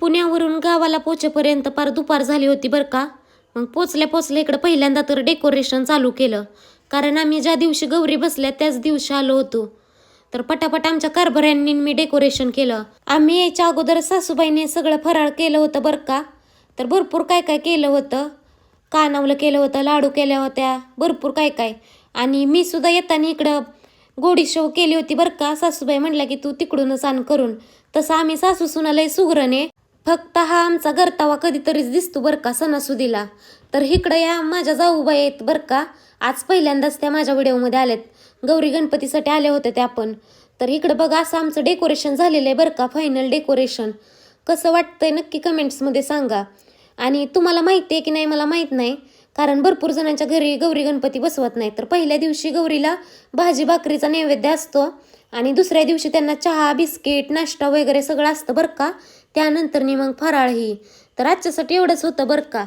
पुण्यावरून गावाला पोचेपर्यंत पार दुपार झाली होती बरं का? मग पोचल्या पोचल्या इकडं पहिल्यांदा तर डेकोरेशन चालू केलं. कारण आम्ही ज्या दिवशी गौरी बसल्या त्याच दिवशी आलो होतो. तर पटापट आमच्या कारभाऱ्यांनी मी डेकोरेशन केलं. आम्ही यायच्या अगोदर सासूबाईने सगळं फराळ केलं होतं बरं का? तर भरपूर काय काय केलं होतं? कानावलं केलं होतं लाडू केल्या होत्या भरपूर काय काय. आणि मी सुद्धा येताना इकडं गोडी शो केली होती बरं का? सासूबाई म्हणल्या की तू तिकडूनच आण करून. तसं आम्ही सासू सुनालाही सुगरणे फक्त हा आमचा गरतावा कधीतरीच दिसतो बरं का सणासुदीला तर इकडं या माझ्या जाऊबाई आहेत बरं का आज पहिल्यांदाच त्या माझ्या व्हिडिओमध्ये आल्यात गौरी गणपतीसाठी आले होते त्या आपण. तर इकडं बघा असं आमचं डेकोरेशन झालेलं आहे बरं का फायनल डेकोरेशन. कसं वाटतंय नक्की कमेंट्समध्ये सांगा. आणि तुम्हाला माहिती आहे की नाही मला माहीत नाही कारण भरपूर जणांच्या घरी गौरी गणपती बसवत नाही. तर पहिल्या दिवशी गौरीला भाजी भाकरीचा नैवेद्य असतो. आणि दुसऱ्या दिवशी त्यांना चहा बिस्किट नाश्ता वगैरे सगळं असतं बरं का? त्यानंतर मग फराळही तर आजच्यासाठी एवढंच होतं बरं का?